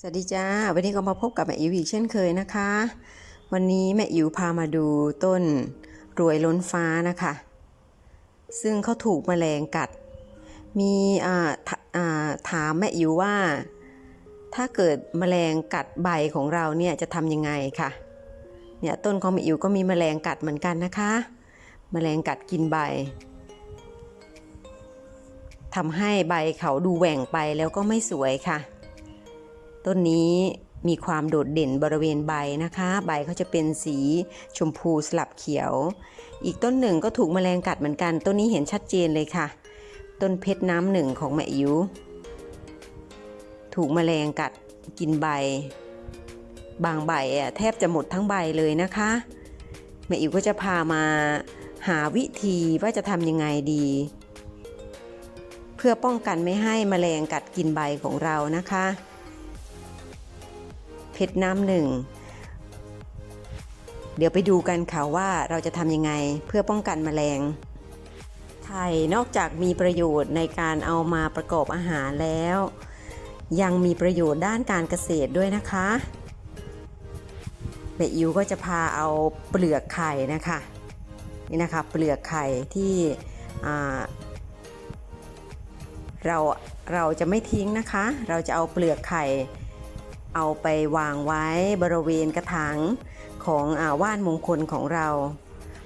สวัสดีจ้า วันนี้ก็มาพบกับแม่อิวอีกเช่นเคยนะคะ วันนี้แม่อิวพามาดูต้นรวยล้นฟ้านะคะ ซึ่งเขาถูกแมลงกัด มีอ่าถามแม่อิวว่า ถ้าเกิดแมลงกัดใบของเราเนี่ยจะทำยังไงค่ะ เนี่ยต้นของแม่อิวก็มีแมลงกัดเหมือนกันนะคะแมลงกัดกินใบทำให้ใบเขาดูแหว่งไปแล้วก็ไม่สวยค่ะ ต้นนี้มีความโดดเด่นบริเวณใบนะคะ ใบเขาจะเป็นสีชมพูสลับเขียว อีกต้นหนึ่งก็ถูกแมลงกัดเหมือนกัน ต้นนี้เห็นชัดเจนเลยค่ะ ต้นเพชรน้ำหนึ่งของแม่อิ๋วถูกแมลงกัดกินใบ บางใบอะแทบจะหมดทั้งใบเลยนะคะแม่อิ๋วก็จะพามาหาวิธีว่าจะทำยังไงดี เพื่อป้องกันไม่ให้แมลงกัดกินใบของเรานะคะ เพชรน้ำหนึ่ง เดี๋ยวไปดูกันค่ะว่าเราจะทำยังไงเพื่อป้องกันแมลง ไข่นอกจากมีประโยชน์ในการเอามาประกอบอาหารแล้ว ยังมีประโยชน์ด้านการเกษตรด้วยนะคะแม่อิวก็จะพาเอาเปลือกไข่นะคะนี่นะคะเปลือกไข่ที่เราเราจะไม่ทิ้งนะคะ เราจะเอาเปลือกไข่ เอาไปวางไว้บริเวณกระถางของอาว่านมงคลของเรา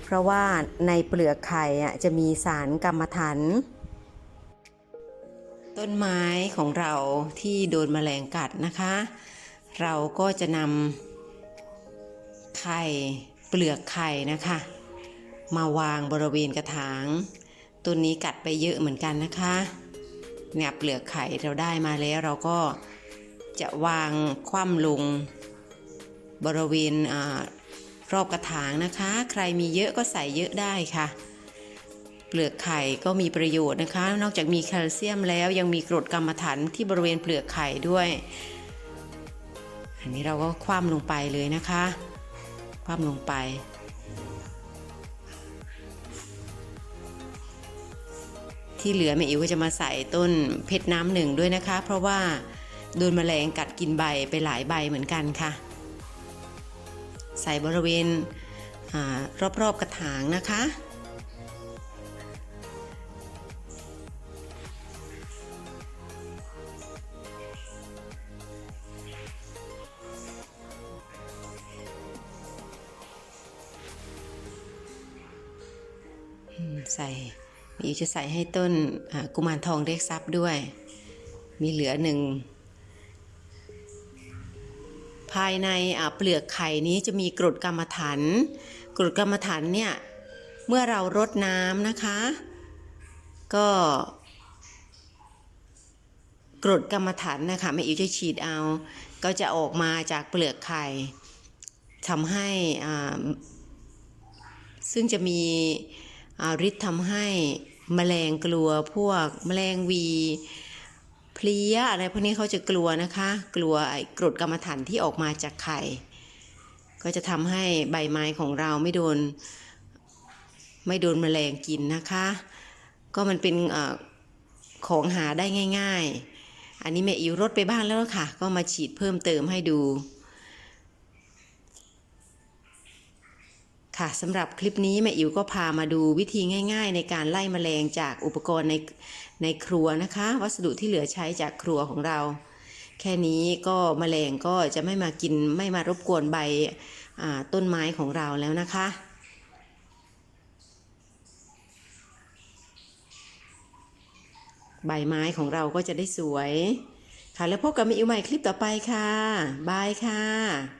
เพราะว่าในเปลือกไข่จะมีสารกรรมฐานต้นไม้ของเราที่โดนแมลงกัดนะคะ เราก็จะนำไข่เปลือกไข่นะคะ มาวางบริเวณกระถางต้นนี้กัดไปเยอะเหมือนกันนะคะเนี่ยเปลือกไข่เราได้มาแล้วเราก็ จะวางคว่ำลง บริเวณอรอบกระถางนะคะ ใครมีเยอะก็ใส่เยอะได้ค่ะ เปลือกไข่ก็มีประโยชน์นะคะ นอกจากมีแคลเซียมแล้วยังมีกรดกรรมฐานที่บริเวณเปลือกไข่ด้วย อันนี้เราก็คว่ำลงไปเลยนะคะ คว่ำลงไปที่เหลือแม่อิ๋วก็จะมาใส่ต้นเพชรน้ำหนึ่งด้วยนะคะ เพราะว่า โดนแมลงกัดกินใบไปหลายใบเหมือนกันค่ะ ใส่บริเวณอรอบๆกระถางนะคะ ใส่มีจะใส่ให้ต้นกุมารทองเรียกทรัพย์ด้วย มีเหลือหนึ่ง ภายในเปลือกไข่นี้จะมีกรดกรรมฐานกรดกรรมฐานเนี่ยเมื่อเรารดน้ำนะคะ ก็ กรดกรรมฐานนะคะแม่อิ๋วจะฉีดเอา ก็จะออกมาจากเปลือกไข่ทำให้ซึ่งจะมีฤทธิ์ทำให้แมลงกลัวพวกแมลงวี เพลี้ยอะไรพวกนี้เขาจะกลัวนะคะ กลัวไอ้กรดกรรมฐานที่ออกมาจากไข่ ก็จะทำให้ใบไม้ของเราไม่โดน ไม่โดนแมลงกินนะคะ ก็มันเป็นออของหาได้ง่าย ๆ อันนี้แม่อิวรดไปบ้านแล้วค่ะ ก็มาฉีดเพิ่มเติมให้ดู ค่ะสำหรับคลิปนี้แม่อิ๋วก็พามาดูวิธีง่าย ๆ ในการไล่แมลงจากอุปกรณ์ในในครัวนะคะ วัสดุที่เหลือใช้จากครัวของเรา แค่นี้ก็แมลงก็จะไม่มากินไม่มารบกวนใบต้นไม้ของเราแล้วนะคะใบไม้ของเราก็จะได้สวย ค่ะแล้วพบกับแม่อิ๋วใหม่คลิปต่อไปค่ะ บายค่ะ